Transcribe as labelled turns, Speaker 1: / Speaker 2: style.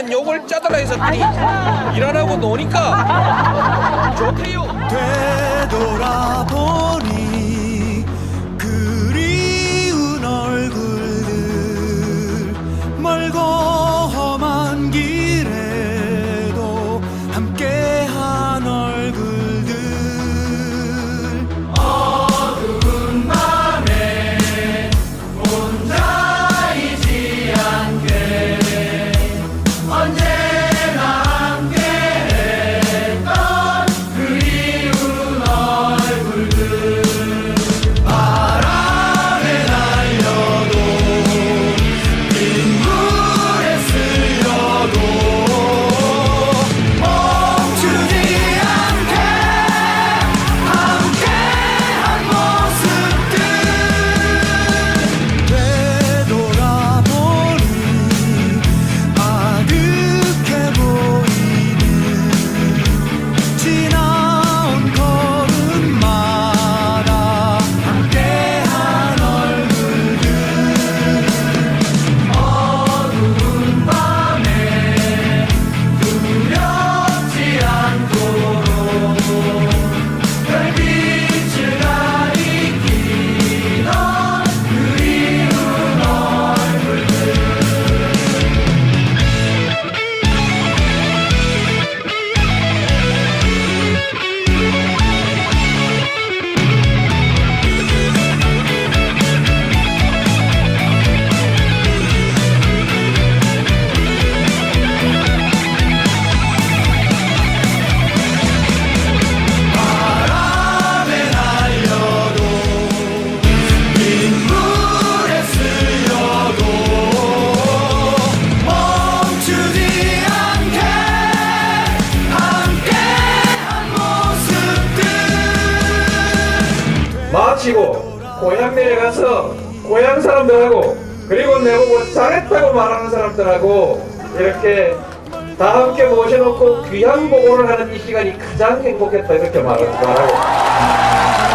Speaker 1: 자기는 욕을 짜달라 해서 아니 일안 하고 노니까 좋대요. 마치고 고향 내려가서 고향 사람들하고 그리고 내보고 잘했다고 말하는 사람들하고 이렇게 다 함께 모셔놓고 귀향 보고를 하는 이 시간이 가장 행복했다 이렇게 말- 말하고